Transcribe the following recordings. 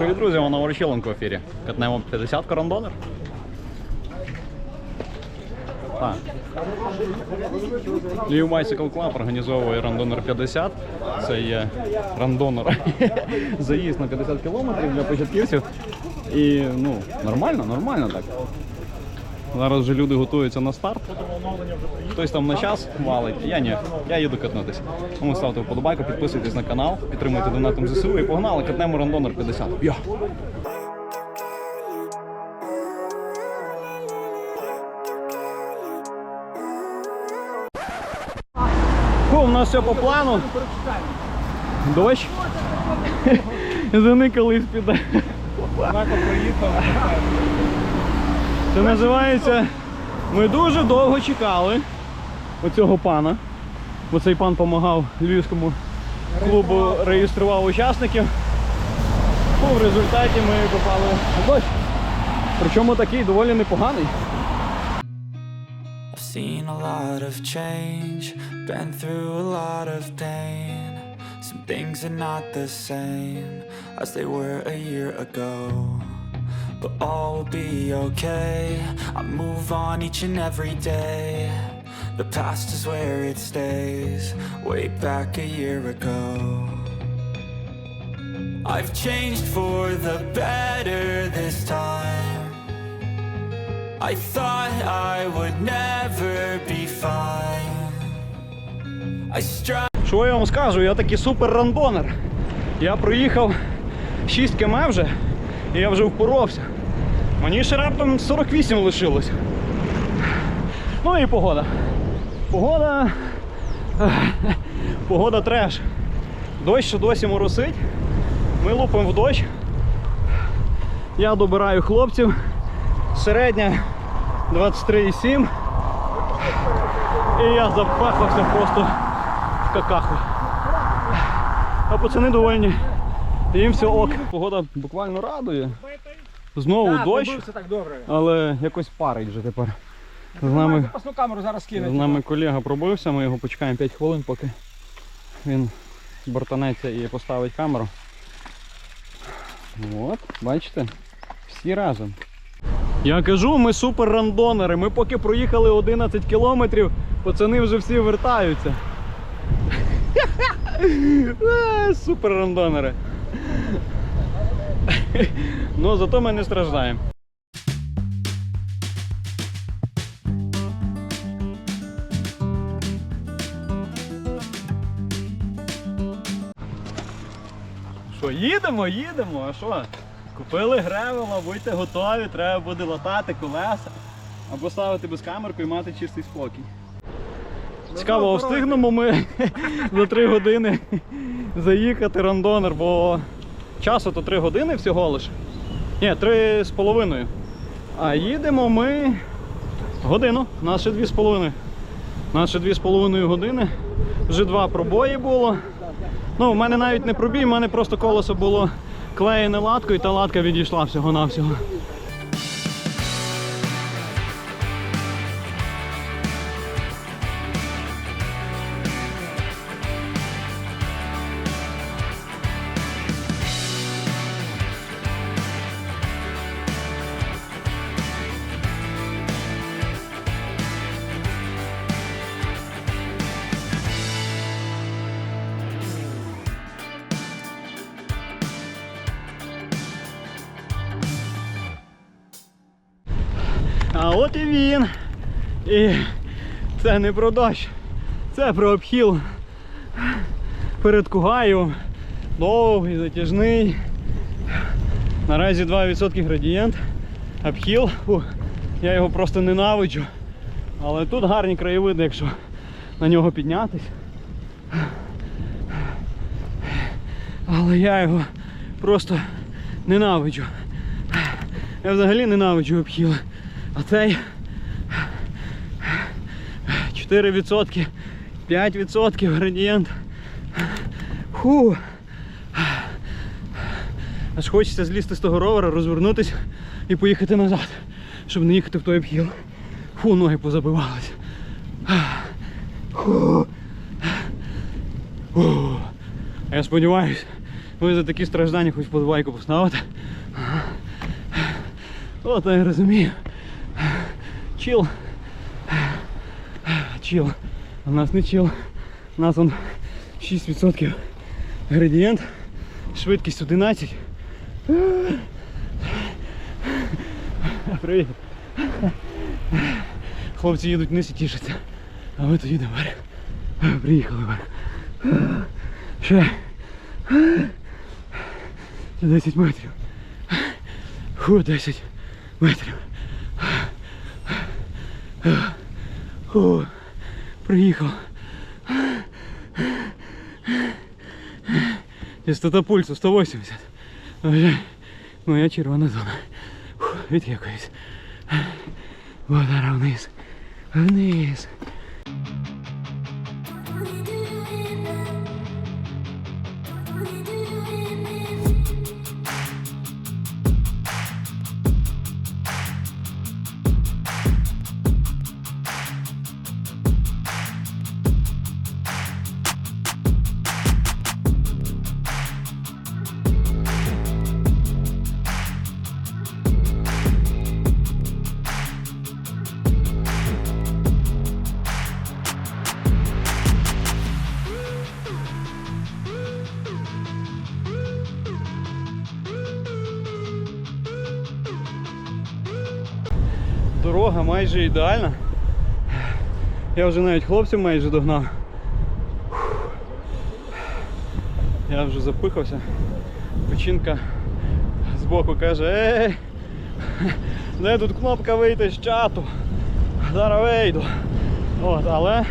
Привіт, друзі, вона Ворочиленко в ефірі. Катнемо 50 корандонер. Так. Львів Bicycle Club організовує рандонер 50. Це є рандонер. Заїзд на 50 кілометрів для початківців. І ну, нормально, нормально так. Зараз вже люди готуються на старт. Хтось там на час валить, я ні. Я їду катнутися. Тому ставте вподобайку, підписуйтесь на канал, підтримуйте донатом ЗСУ і погнали, катнемо рандонер 50. Йо! У нас все по плану. Дощ. Заникались піде. Це називається. Ми дуже довго чекали оцього пана. Бо цей пан допомагав львівському клубу, реєстрував учасників. Ну, в результаті ми попали в дощ. Причому такий доволі непоганий. Seen a lot of change, been through a lot of pain. Some things are not the same as they were a year ago. But all will be okay. I move on each and every day. The past is where it stays, way back a year ago. I've changed for the better this time. I thought I would never be fine. I strive. Що я вам скажу? Я такий супер рандонер. Я проїхав 6 км вже, і я вже впоровся. Мені ще раптом 48 лишилось. Ну і погода. Погода. Погода треш. Дощ ще досі моросить. Ми лупимо в дощ. Я добираю хлопців. Середня 23,7. І я запахався просто в какаху. А пацани довольні. Їм все ок. Погода буквально радує. Знову дощ, так добре. але якось парить вже тепер. З нами, Запасну камеру зараз з кинуть. нами колега пробився, ми його почекаємо 5 хвилин, поки він бортанеться і поставить камеру. От, бачите, всі разом. Я кажу, ми супер рандонери. Ми поки проїхали 11 кілометрів, пацани вже всі вертаються. Е, Супер рандонери. Ну, зато ми не страждаємо. Що, їдемо, їдемо, а що? Купили гревела, будьте готові, треба буде латати колеса або ставити без камерку і мати чистий спокій. Цікаво, а встигнемо ми за 3 години заїхати рандонер, бо часу то 3 години всього лише. Ні, 3 з половиною. А їдемо ми годину, у нас ще 2 з половиною. У 2 з половиною години. Вже два пробої було. Ну, в мене навіть не пробій, в мене просто колесо було клеєне латкою, та латка відійшла всього-навсього. От і він. І це не про дощ, це про обхіл перед Кугаю. Довгий, затяжний. Наразі 2% градієнт. Обхіл. Фу, я його просто ненавиджу. Але тут гарні краєвиди, якщо на нього піднятись. Але я його просто ненавиджу. Я взагалі ненавиджу обхіли. А цей 4%, 5% градієнт. Фу. Аж хочеться злізти з того ровера, розвернутися і поїхати назад, щоб не їхати в той обхіл. Фу, ноги позабивались. Фу. Фу. Я сподіваюся, ви за такі страждання хоч подбайку поставити. От я розумію. Чіл. А у нас не чіл. У нас он 6% градієнт. Швидкість 11. Привіт. Хлопці їдуть вниз і тішаться. А ми тут їдемо. Приїхали вверх. Ще. Ще 10 метрів. Фу, 10 метрів. Фу, приїхав. Частота пульсу 180. Вже моя червона зона. Фу, Від'якуюсь. Вода вниз. Вниз. Дорога майже ідеальна. Я вже навіть хлопців майже догнав. Я вже запихався. Печінка збоку каже, ей, де тут кнопка вийти з чату? Зараз вийду. От, але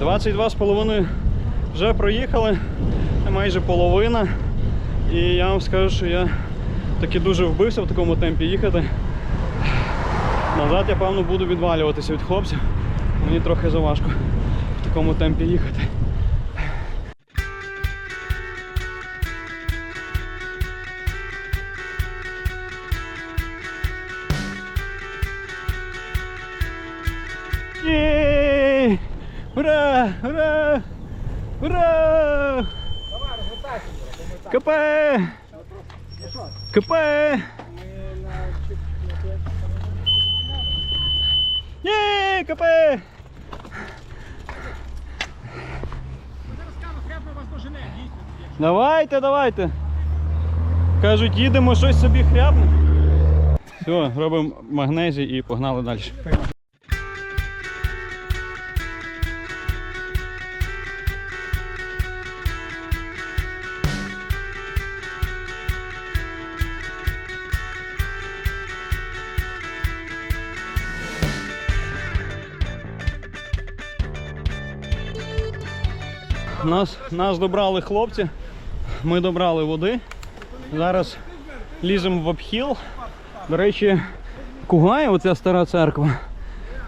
22,5 вже проїхали, майже половина. І я вам скажу, що я таки дуже вбився в такому темпі їхати. Назад я певно буду відвалюватися від хлопців. Мені трохи заважко в такому темпі їхати. Єй! Ура! Ура! Ура! КП! КП! Є, КП! Давайте, давайте. Кажуть, їдемо щось собі хрябне. Все, робимо магнезі і погнали далі. Нас, нас добрали хлопці, ми добрали води. Зараз ліземо в обхіл. До речі, Кугай, оця стара церква,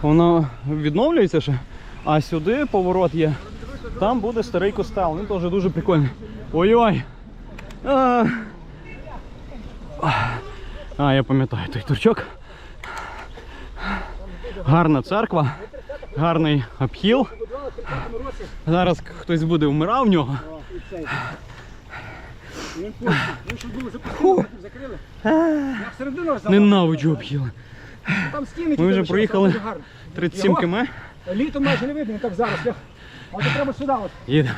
вона відновлюється ще, а сюди поворот є. Там буде старий костел, він теж дуже прикольний. Ой-ой! А, а я пам'ятаю той турчок. Гарна церква, гарний обхіл. Зараз хтось буде вмирав в нього. Фу. Ненавиджу обхіли. Там стіни Ми вже проїхали що, там дуже 37 км. Літо майже не видно, так зараз. А то треба сюди. Їдемо.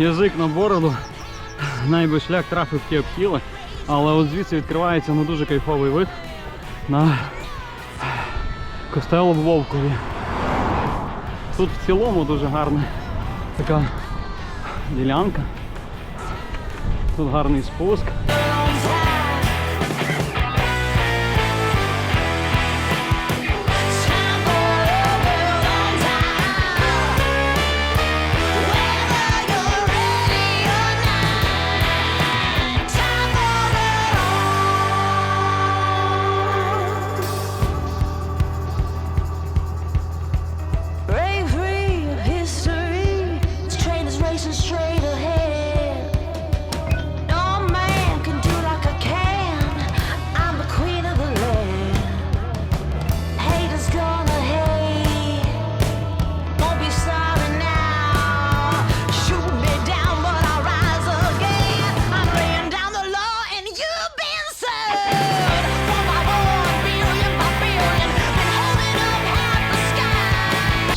Язик на бороду. Найби шлях трафив ті обхіли. Але от звідси відкривається ну, дуже кайфовий вид на костело в Вовкові. Тут в цілому дуже гарна така ділянка. Тут гарний спуск.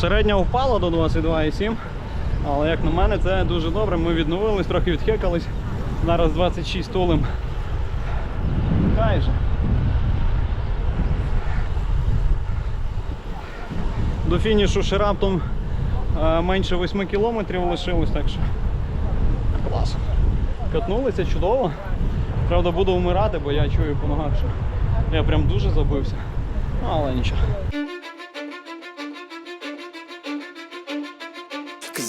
Середня впала до 22,7. Але як на мене, це дуже добре. Ми відновились, трохи відхекались. Зараз 26 тулим. Кайже. До фінішу ще раптом е, менше 8 кілометрів лишилось, так що клас. Катнулися чудово. Правда, буду вмирати, бо я чую по ногах, що я прям дуже забився. Ну, але нічого.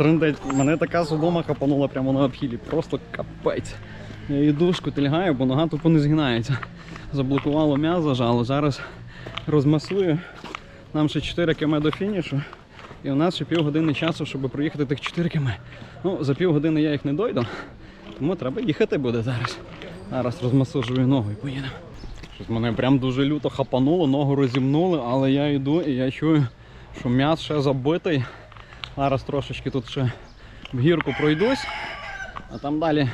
Трендець, мене така судома хапанула прямо на обхілі. Просто капець. Я йду, шкотильгаю, бо нога тупо не згинається. Заблокувало м'яз, зажало. Зараз розмасую. Нам ще 4 км до фінішу. І у нас ще півгодини часу, щоб проїхати тих 4 км. Ну, за півгодини я їх не дойду, тому треба їхати буде зараз. Зараз розмасажую ногу і поїдемо. Щось мене прям дуже люто хапануло, ногу розімнули, але я йду і я чую, що м'яз ще забитий. Зараз трошечки тут ще в гірку пройдусь, а там далі,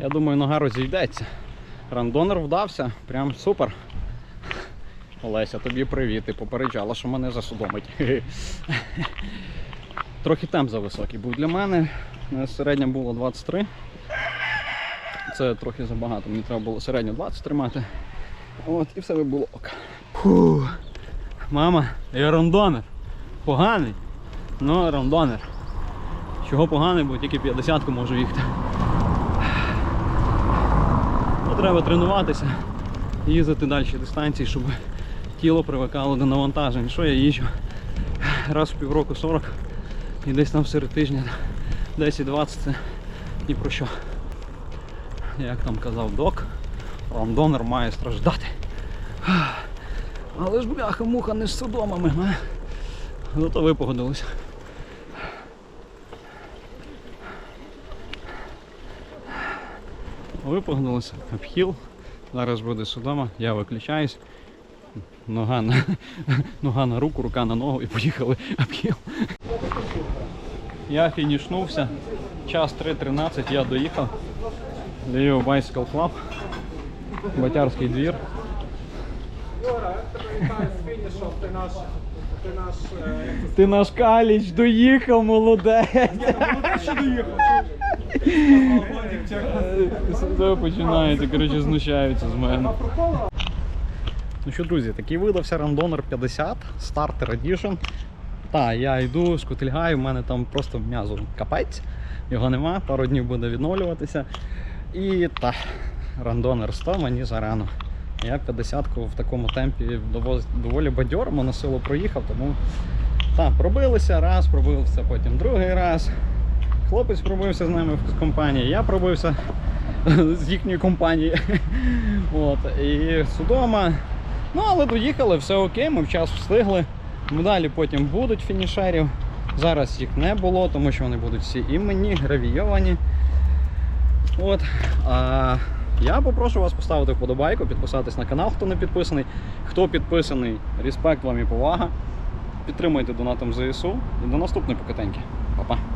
я думаю, нога розійдеться. Рандонер вдався, прям супер. Олеся, тобі привіт, ти попереджала, що мене засудомить. Трохи темп зависокий був для мене. Середня було 23. Це трохи забагато, мені треба було середню 20 тримати. От, і все би було ок. Фу. Мама, я рандонер. Поганий. Ну, рандонер. Чого поганий, бо тільки 50-ку можу їхати. Ну, треба тренуватися, їздити далі дистанції, щоб тіло привикало до навантажень. Що я їжджу? Раз в півроку 40 і десь там серед тижня 10-20 це ні про що. Як там казав док, рандонер має страждати. Але ж бляха-муха не з судомами, а? Зато ви погодилися. Ви погодилися. Обхіл. Зараз буде судома, я виключаюсь. Нога на, нога на руку, рука на ногу і поїхали обхіл. Я фінішнувся. Час 3.13 я доїхав. Львів Bicycle Club. Батярський двір. Ти наш каліч доїхав, молодець. Це починається, коротше, знущаються з мене. Ну що, друзі, такий видався рандонер 50 Starter Edition. Так, я йду, шкутильгаю, в мене там просто м'язо капець, його нема, пару днів буде відновлюватися. І та, рандонер 100 мені зарано. Я 50-ку в такому темпі доволі бадьоримо на силу проїхав, тому так, пробилися раз, пробився потім другий раз. Хлопець пробився з нами в компанії, я пробився з їхньої компанії. От, і судома. Ну, але доїхали, все окей, ми в час встигли. Медалі потім будуть фінішерів. Зараз їх не було, тому що вони будуть всі іменні, гравійовані. От. А я попрошу вас поставити вподобайку, підписатись на канал, хто не підписаний. Хто підписаний, респект вам і повага. Підтримуйте донатом ЗСУ. І до наступної покатеньки. Па-па.